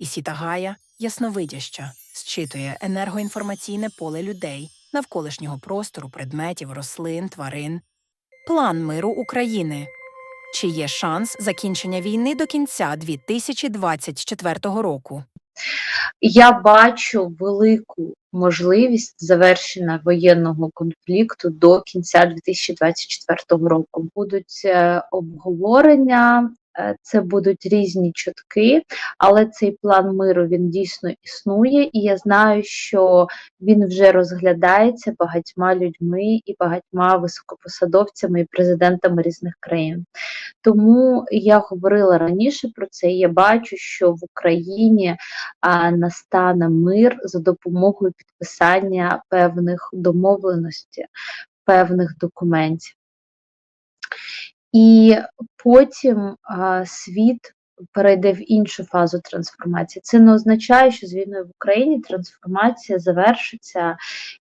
і Сітагая ясновидяща, зчитує енергоінформаційне поле людей, навколишнього простору, предметів, рослин, тварин. План миру України. Чи є шанс закінчення війни до кінця 2024 року? Я бачу велику можливість завершення воєнного конфлікту до кінця 2024 року. Будуть е, обговорення, це будуть різні чутки, але цей план миру він дійсно існує, і я знаю, що він вже розглядається багатьма людьми і багатьма високопосадовцями і президентами різних країн. Тому я говорила раніше про це. і Я бачу, що в Україні а, настане мир за допомогою підписання певних домовленостей, певних документів. І потім а, світ перейде в іншу фазу трансформації. Це не означає, що з війною в Україні трансформація завершиться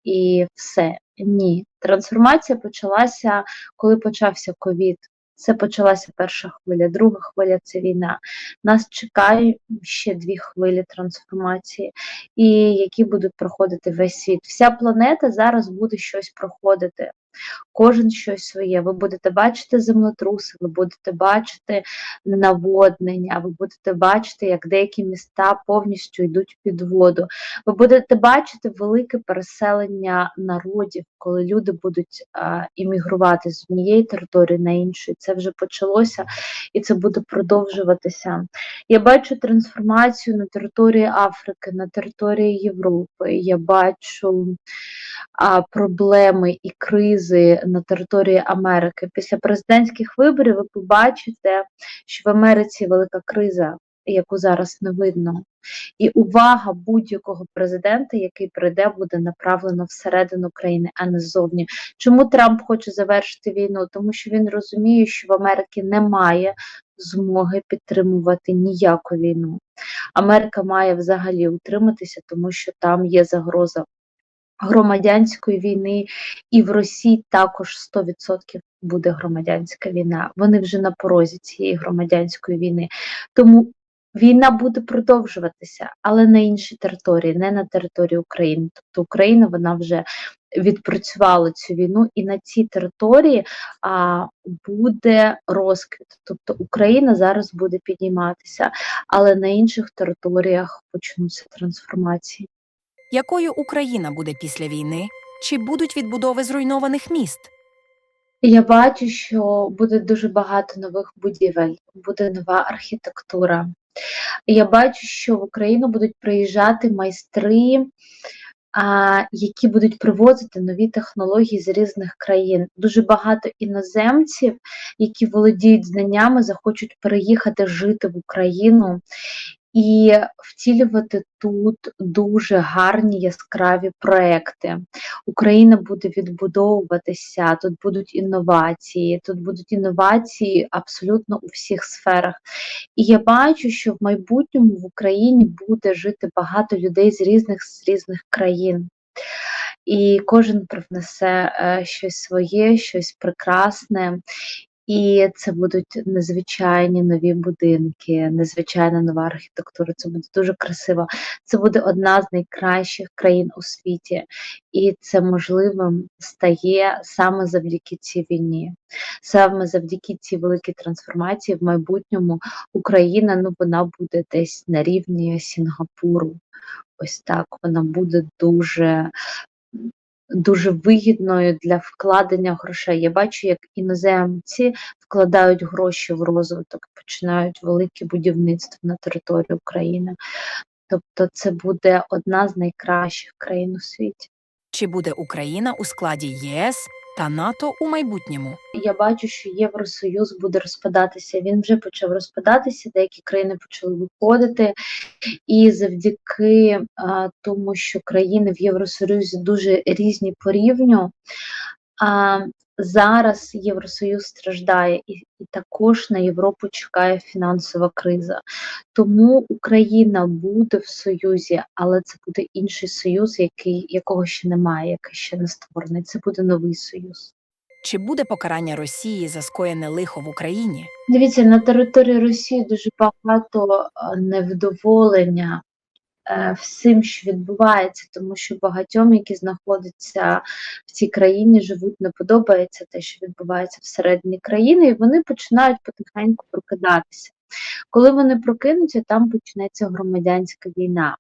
і все. Ні, трансформація почалася, коли почався ковід. Це почалася перша хвиля, друга хвиля це війна. Нас чекає ще дві хвилі трансформації, і які будуть проходити весь світ. Вся планета зараз буде щось проходити. Кожен щось своє. Ви будете бачити землетруси, ви будете бачити наводнення, ви будете бачити, як деякі міста повністю йдуть під воду. Ви будете бачити велике переселення народів, коли люди будуть іммігрувати з однієї території на іншу. Це вже почалося і це буде продовжуватися. Я бачу трансформацію на території Африки, на території Європи. Я бачу а, проблеми і кризи на території Америки. Після президентських виборів ви побачите, що в Америці велика криза, яку зараз не видно. І увага будь-якого президента, який прийде, буде направлена всередину країни, а не ззовні. Чому Трамп хоче завершити війну? Тому що він розуміє, що в Америці немає змоги підтримувати ніяку війну. Америка має взагалі утриматися, тому що там є загроза громадянської війни, і в Росії також 100% буде громадянська війна. Вони вже на порозі цієї громадянської війни. Тому війна буде продовжуватися, але на іншій території, не на території України. Тобто Україна вона вже відпрацювала цю війну, і на цій території а, буде розквіт. Тобто Україна зараз буде підніматися, але на інших територіях почнуться трансформації. Якою Україна буде після війни? Чи будуть відбудови зруйнованих міст? Я бачу, що буде дуже багато нових будівель, буде нова архітектура. Я бачу, що в Україну будуть приїжджати майстри, які будуть привозити нові технології з різних країн. Дуже багато іноземців, які володіють знаннями, захочуть переїхати жити в Україну і втілювати тут дуже гарні яскраві проекти. Україна буде відбудовуватися, тут будуть інновації, тут будуть інновації абсолютно у всіх сферах. І я бачу, що в майбутньому в Україні буде жити багато людей з різних з різних країн. І кожен привнесе е, щось своє, щось прекрасне. І це будуть незвичайні нові будинки, незвичайна нова архітектура. Це буде дуже красиво. Це буде одна з найкращих країн у світі, і це можливим стає саме завдяки цій війні. Саме завдяки цій великій трансформації в майбутньому Україна ну вона буде десь на рівні Сінгапуру. Ось так вона буде дуже дуже вигідною для вкладення грошей. Я бачу, як іноземці вкладають гроші в розвиток, починають велике будівництво на території України. Тобто це буде одна з найкращих країн у світі. Чи буде Україна у складі ЄС та НАТО у майбутньому? Я бачу, що Євросоюз буде розпадатися. Він вже почав розпадатися, деякі країни почали виходити, і завдяки а, тому, що країни в Євросоюзі дуже різні по рівню. А, Зараз Євросоюз страждає, і, і також на Європу чекає фінансова криза. Тому Україна буде в Союзі, але це буде інший союз, який, якого ще немає, який ще не створений. Це буде новий союз. Чи буде покарання Росії за скоєне лихо в Україні? Дивіться, на території Росії дуже багато невдоволення всім, що відбувається, тому що багатьом, які знаходяться в цій країні, живуть, не подобається те, що відбувається всередині країни, і вони починають потихеньку прокидатися. Коли вони прокинуться, там почнеться громадянська війна.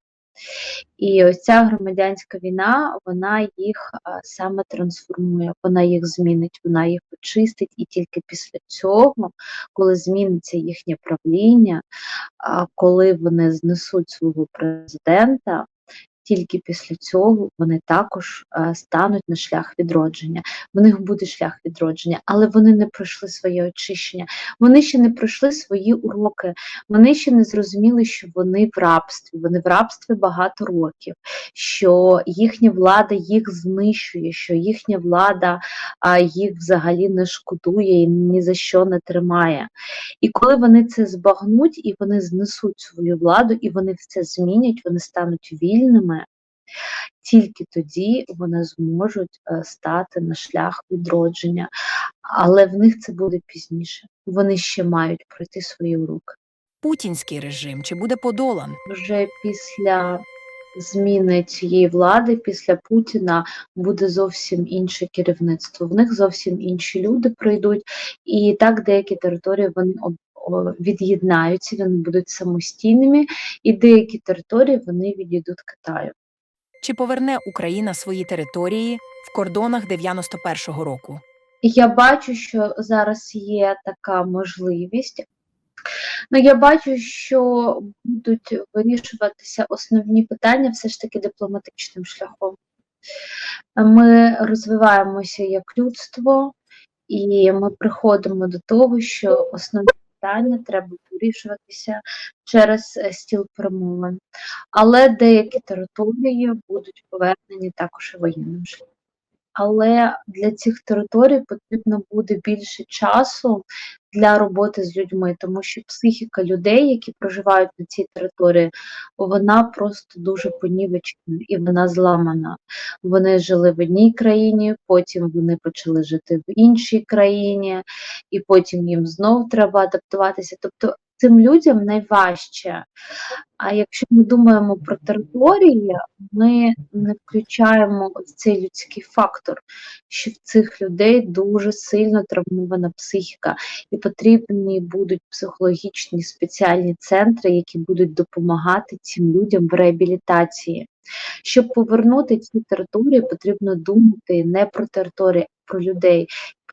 І ось ця громадянська війна, вона їх а, саме трансформує, вона їх змінить, вона їх очистить, і тільки після цього, коли зміниться їхнє правління, коли вони знесуть свого президента, тільки після цього вони також е, стануть на шлях відродження. В них буде шлях відродження, але вони не пройшли своє очищення, вони ще не пройшли свої уроки, вони ще не зрозуміли, що вони в рабстві, вони в рабстві багато років, що їхня влада їх знищує, що їхня влада їх взагалі не шкодує і ні за що не тримає. І коли вони це збагнуть і вони знесуть свою владу, і вони все змінять, вони стануть вільними, тільки тоді вони зможуть е, стати на шлях відродження. Але в них це буде пізніше. Вони ще мають пройти свої уроки. Путінський режим чи буде подолан? Вже після зміни цієї влади, після Путіна, буде зовсім інше керівництво. В них зовсім інші люди прийдуть, і так деякі території вони від'єднаються, вони будуть самостійними, і деякі території вони відійдуть Китаю. Чи поверне Україна свої території в кордонах 91-го року? Я бачу, що зараз є така можливість. Ну, я бачу, що будуть вирішуватися основні питання все ж таки дипломатичним шляхом. Ми розвиваємося як людство, і ми приходимо до того, що основні питання треба вирішуватися через е, стіл перемовин. Але деякі території будуть повернені також і воєнним шляхом. Але для цих територій потрібно буде більше часу для роботи з людьми, тому що психіка людей, які проживають на цій території, вона просто дуже понівечена і вона зламана. Вони жили в одній країні, потім вони почали жити в іншій країні, і потім їм знов треба адаптуватися. Тобто цим людям найважче. А якщо ми думаємо про території, ми не включаємо ось цей людський фактор, що в цих людей дуже сильно травмована психіка, і потрібні будуть психологічні спеціальні центри, які будуть допомагати цим людям в реабілітації. Щоб повернути ці території, потрібно думати не про території, а про людей.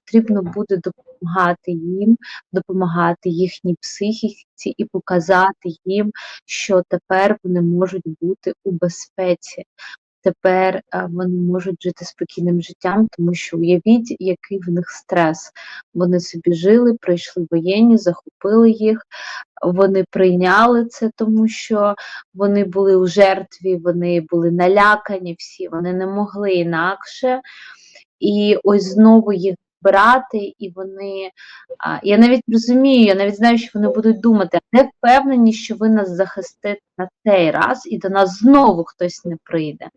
Потрібно буде допомагати їм, допомагати їхній психіці і показати їм, що тепер вони можуть бути у безпеці. Тепер е, вони можуть жити спокійним життям, тому що уявіть, який в них стрес. Вони собі жили, прийшли воєнні, захопили їх, вони прийняли це, тому що вони були у жертві, вони були налякані всі, вони не могли інакше. І ось знову їх брати, і вони. А, я навіть розумію, я навіть знаю, що вони будуть думати, а де впевнені, що ви нас захистите на цей раз, і до нас знову хтось не прийде.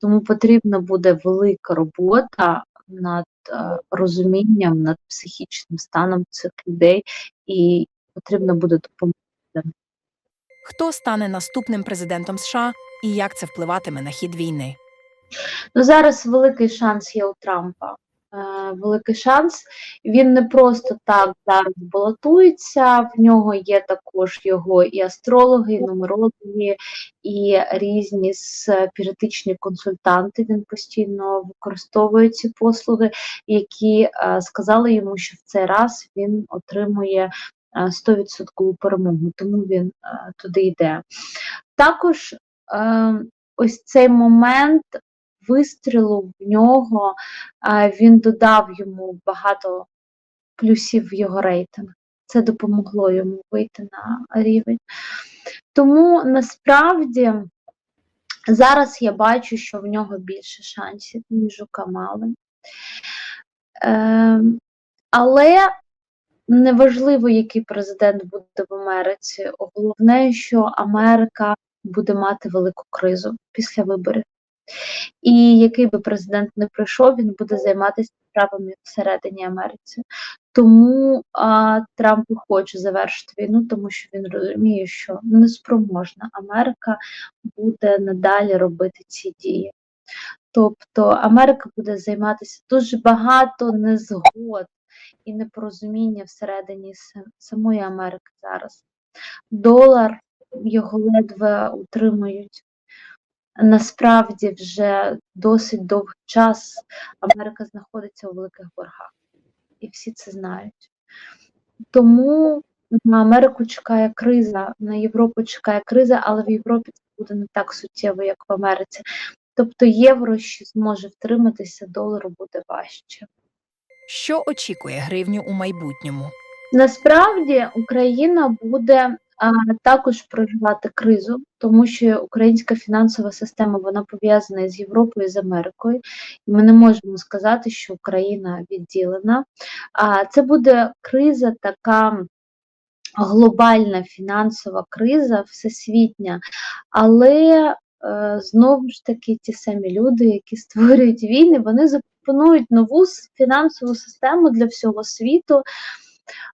Тому потрібна буде велика робота над розумінням, над психічним станом цих людей, і потрібно буде допомогти. Хто стане наступним президентом США і як це впливатиме на хід війни? Ну, зараз великий шанс є у Трампа. Е, великий шанс. Він не просто так зараз балотується, в нього є також його і астрологи, і нумерологи, і різні спіритичні консультанти. Він постійно використовує ці послуги, які е, сказали йому, що в цей раз він отримує е, 100% перемогу, тому він е, туди йде. Також е, ось цей момент вистрілу в нього, він додав йому багато плюсів в його рейтинг. Це допомогло йому вийти на рівень. Тому насправді зараз я бачу, що в нього більше шансів, ніж у Камали. Е, але неважливо, який президент буде в Америці. Головне, що Америка буде мати велику кризу після виборів. І який би президент не прийшов, він буде займатися справами всередині Америці. Тому а, Трамп хоче завершити війну, тому що він розуміє, що неспроможна Америка буде надалі робити ці дії. Тобто Америка буде займатися дуже багато незгод і непорозуміння всередині самої Америки зараз. Долар його ледве утримують. Насправді вже досить довгий час Америка знаходиться у великих боргах, і всі це знають. Тому на Америку чекає криза, на Європу чекає криза, але в Європі це буде не так суттєво, як в Америці. Тобто євро ще зможе втриматися, долару буде важче. Що очікує гривню у майбутньому? Насправді Україна буде також проживати кризу, тому що українська фінансова система вона пов'язана з Європою з Америкою, і ми не можемо сказати, що Україна відділена. А це буде криза така. Глобальна фінансова криза, всесвітня, але е, знову ж таки ті самі люди, які створюють війни, вони запропонують нову фінансову систему для всього світу,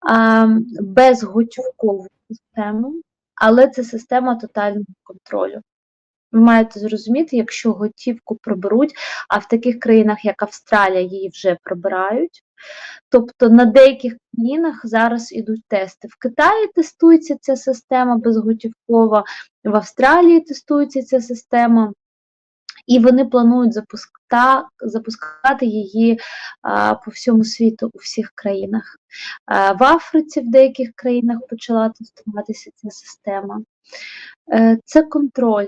а, безготівкову систему, але це система тотального контролю. Ви маєте зрозуміти, якщо готівку приберуть, а в таких країнах, як Австралія, її вже прибирають. Тобто на деяких країнах зараз ідуть тести. В Китаї тестується ця система безготівкова, в Австралії тестується ця система, і вони планують запуска, запускати її а, по всьому світу у всіх країнах. А, в Африці в деяких країнах почала тестуватися ця система. Е, це контроль,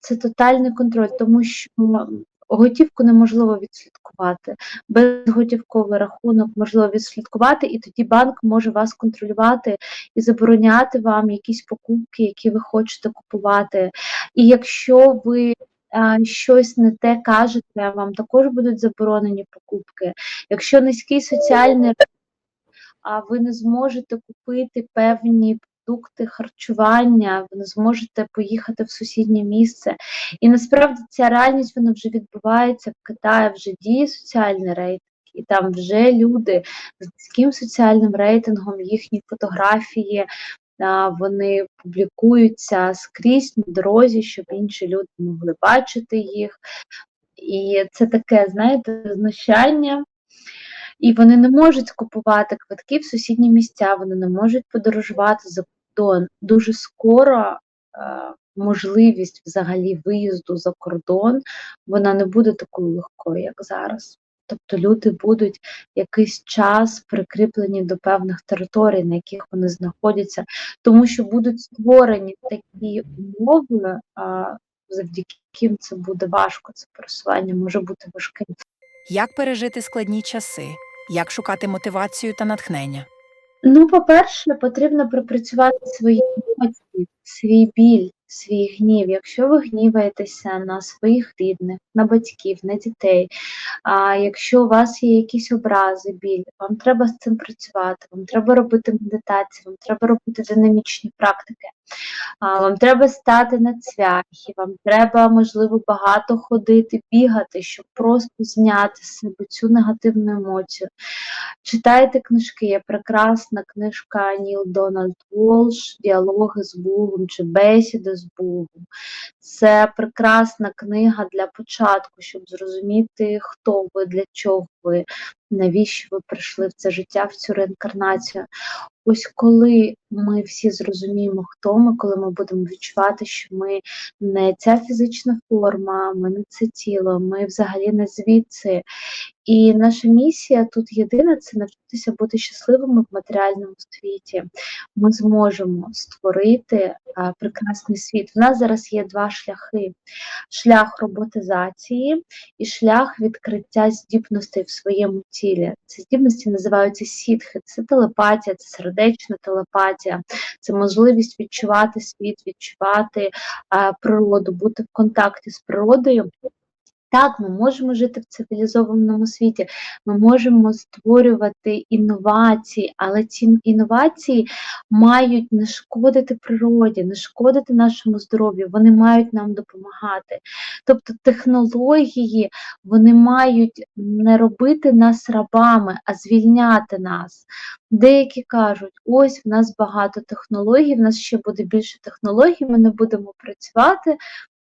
це тотальний контроль, тому що готівку неможливо відслідкувати. Безготівковий рахунок можливо відслідкувати, і тоді банк може вас контролювати і забороняти вам якісь покупки, які ви хочете купувати. І якщо ви а, щось не те кажете, вам також будуть заборонені покупки. Якщо низький соціальний а ви не зможете купити певні продукти харчування, ви не зможете поїхати в сусіднє місце. І насправді ця реальність вона вже відбувається в Китаї, вже діє соціальний рейтинг, і там вже люди з низьким соціальним рейтингом, їхні фотографії. Вони публікуються скрізь на дорозі, щоб інші люди могли бачити їх. І це таке, знаєте, знущання. І вони не можуть купувати квитки в сусідні місця, вони не можуть подорожувати за кордон. Дуже скоро е, можливість взагалі виїзду за кордон вона не буде такою легкою, як зараз. Тобто люди будуть якийсь час прикріплені до певних територій, на яких вони знаходяться, тому що будуть створені такі умови, завдяки яким це буде важко. Це пересування може бути важким. Як пережити складні часи? Як шукати мотивацію та натхнення? Ну, по-перше, потрібно пропрацювати свої емоції, свій біль, свій гнів. Якщо ви гніваєтеся на своїх рідних, на батьків, на дітей, а якщо у вас є якісь образи, біль, вам треба з цим працювати, вам треба робити медитацію, вам треба робити динамічні практики, вам треба стати на цвяхи, вам треба, можливо, багато ходити, бігати, щоб просто зняти з себе цю негативну емоцію. Читайте книжки, є прекрасна книжка Ніл Дональд Волш Діалоги з Богом чи Бесіди з Богом. Це прекрасна книга для початку, щоб зрозуміти, хто ви, для чого ви, навіщо ви прийшли в це життя, в цю реінкарнацію. Ось коли ми всі зрозуміємо, хто ми, коли ми будемо відчувати, що ми не ця фізична форма, ми не це тіло, ми взагалі не звідси. І наша місія тут єдина це навчитися бути щасливими в матеріальному світі. Ми зможемо створити а, прекрасний світ. У нас зараз є два шляхи: шлях роботизації і шлях відкриття здібностей в своєму тілі. Ці здібності називаються сітхи, це телепатія, це сердечна телепатія, це можливість відчувати світ, відчувати а, природу, бути в контакті з природою. Так, ми можемо жити в цивілізованому світі, ми можемо створювати інновації, але ці інновації мають не шкодити природі, не шкодити нашому здоров'ю, вони мають нам допомагати. Тобто технології вони мають не робити нас рабами, а звільняти нас. Деякі кажуть, ось в нас багато технологій, в нас ще буде більше технологій, ми не будемо працювати,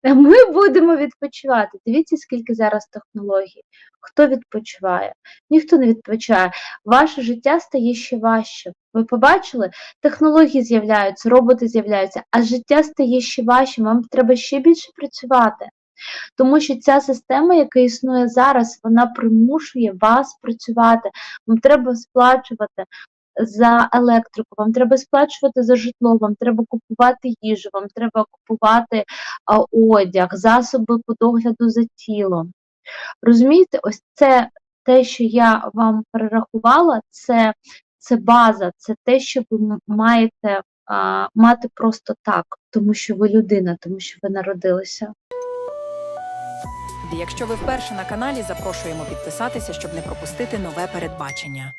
ми будемо відпочивати. Дивіться, скільки зараз технологій. Хто відпочиває? Ніхто не відпочиває. Ваше життя стає ще важче. Ви побачили? Технології з'являються, роботи з'являються, а життя стає ще важчим, вам треба ще більше працювати. Тому що ця система, яка існує зараз, вона примушує вас працювати. Вам треба сплачувати за електрику, вам треба сплачувати за житло, вам треба купувати їжу, вам треба купувати а, одяг, засоби по догляду за тілом. Розумієте, ось це те, що я вам перерахувала, це, це база, це те, що ви маєте а, мати просто так, тому що ви людина, тому що ви народилися. Якщо ви вперше на каналі, запрошуємо підписатися, щоб не пропустити нове передбачення.